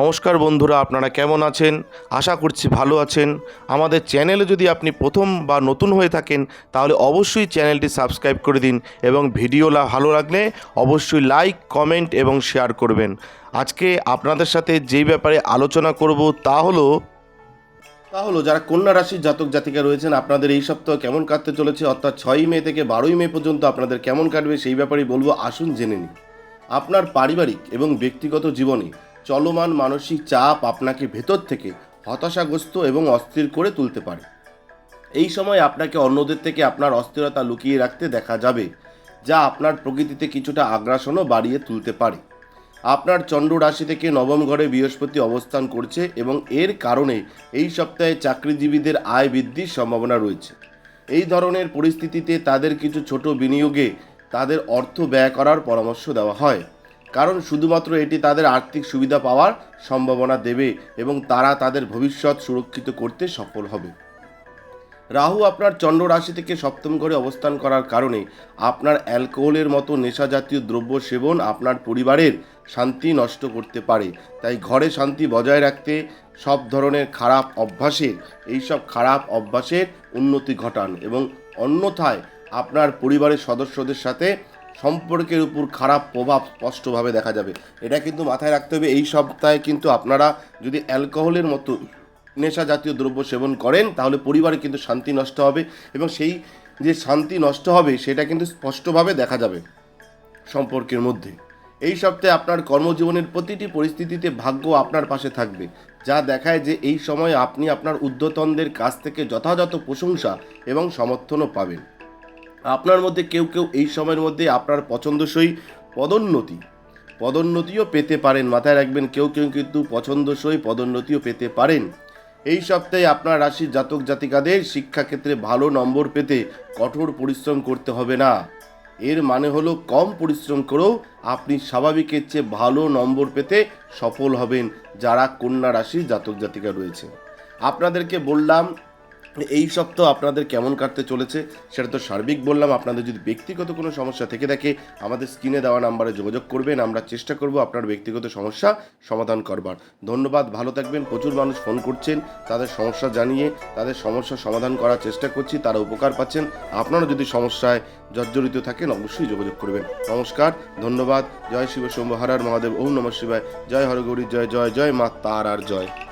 নমস্কার বন্ধুরা, আপনারা কেমন আছেন? আশা করছি ভালো আছেন। আমাদের চ্যানেলে যদি আপনি প্রথম বা নতুন হয়ে থাকেন, তাহলে অবশ্যই চ্যানেলটি সাবস্ক্রাইব করে দিন এবং ভিডিও ভালো লাগলে অবশ্যই লাইক, কমেন্ট এবং শেয়ার করবেন। আজকে আপনাদের সাথে যেই ব্যাপারে আলোচনা করব তা হলো তা হলো, যারা কন্যা রাশির জাতক জাতিকা রয়েছেন, আপনাদের এই সপ্তাহ কেমন কাটতে চলেছে? অর্থাৎ ছয়ই মে থেকে বারোই মে পর্যন্ত আপনাদের কেমন কাটবে? সেই ব্যাপারেই বলব, আসুন জেনে নিই। আপনার পারিবারিক এবং ব্যক্তিগত জীবনে চলমান মানসিক চাপ আপনাকে ভেতর থেকে হতাশাগ্রস্ত এবং অস্থির করে তুলতে পারে। এই সময় আপনাকে অন্যদের থেকে আপনার অস্থিরতা লুকিয়ে রাখতে দেখা যাবে, যা আপনার প্রকৃতিতে কিছুটা আগ্রাসনও বাড়িয়ে তুলতে পারে। আপনার চন্দ্র রাশি থেকে নবম ঘরে বৃহস্পতি অবস্থান করছে এবং এর কারণে এই সপ্তাহে চাকরিজীবীদের আয় বৃদ্ধির সম্ভাবনা রয়েছে। এই ধরনের পরিস্থিতিতে তাদের কিছু ছোট বিনিয়োগে তাদের অর্থ ব্যয় করার পরামর্শ দেওয়া হয়। কারণ শুধুমাত্র এটি তাদের আর্থিক সুবিধা পাওয়ার সম্ভাবনা দেবে এবং তারা তাদের ভবিষ্যৎ সুরক্ষিত করতে সফল হবে। রাহু আপনার চন্দ্র রাশি থেকে সপ্তম ঘরে অবস্থান করার কারণে আপনার অ্যালকোহলের মতো নেশাজাতীয় দ্রব্য সেবন আপনার পরিবারের শান্তি নষ্ট করতে পারে। তাই ঘরে শান্তি বজায় রাখতে সব ধরনের খারাপ অভ্যাসের, এইসব খারাপ অভ্যাসের উন্নতি ঘটান এবং অন্যথায় আপনার পরিবারের সদস্যদের সাথে সম্পর্কের উপর খারাপ প্রভাব স্পষ্টভাবে দেখা যাবে। এটা কিন্তু মাথায় রাখতে হবে। এই সপ্তাহে কিন্তু আপনারা যদি অ্যালকোহলের মতো নেশা জাতীয় দ্রব্য সেবন করেন, তাহলে পরিবারে কিন্তু শান্তি নষ্ট হবে এবং সেই যে শান্তি নষ্ট হবে, সেটা কিন্তু স্পষ্টভাবে দেখা যাবে সম্পর্কের মধ্যে। এই সপ্তাহে আপনার কর্মজীবনের প্রতিটি পরিস্থিতিতে ভাগ্য আপনার পাশে থাকবে। যা দেখায় যে এই সময় আপনি আপনার ঊর্ধ্বতনদের কাছ থেকে যথাযথ প্রশংসা এবং সমর্থনও পাবেন। আপনার মধ্যে কেউ কেউ এই সময়ের মধ্যে আপনার পছন্দসই পদোন্নতি, পদোন্নতিও পেতে পারেন। মাথায় রাখবেন, কেউ কেউ কিন্তু পছন্দসই পদোন্নতিও পেতে পারেন। এই সপ্তাহে আপনার রাশির জাতক জাতিকাদের শিক্ষাক্ষেত্রে ভালো নম্বর পেতে কঠোর পরিশ্রম করতে হবে না। এর মানে হলো কম পরিশ্রম করেও আপনি স্বাভাবিকের চেয়ে ভালো নম্বর পেতে সফল হবেন যারা কন্যা রাশির জাতক জাতিকা রয়েছে। আপনাদেরকে বললাম এই সপ্তাহ আপনাদের কেমন কাটতে চলেছে, সেটা তো সার্বিক বললাম। আপনাদের যদি ব্যক্তিগত কোনো সমস্যা থেকে থাকে, আমাদের স্ক্রিনে দেওয়া নাম্বারে যোগাযোগ করবেন। আমরা চেষ্টা করব আপনার ব্যক্তিগত সমস্যা সমাধান করবার। ধন্যবাদ, ভালো থাকবেন। প্রচুর মানুষ ফোন করছেন, তাদের সমস্যা জানিয়ে, তাদের সমস্যা সমাধান করার চেষ্টা করছি, তারা উপকার পাচ্ছেন। আপনারা যদি সমস্যায় জর্জরিত থাকেন, অবশ্যই যোগাযোগ করবেন। নমস্কার, ধন্যবাদ। জয় শিব শম্ভ হরার মহাদেব। ওম নমঃ শিবায়। জয় হরগৌরী জয় জয় জয় মা তার আর জয়।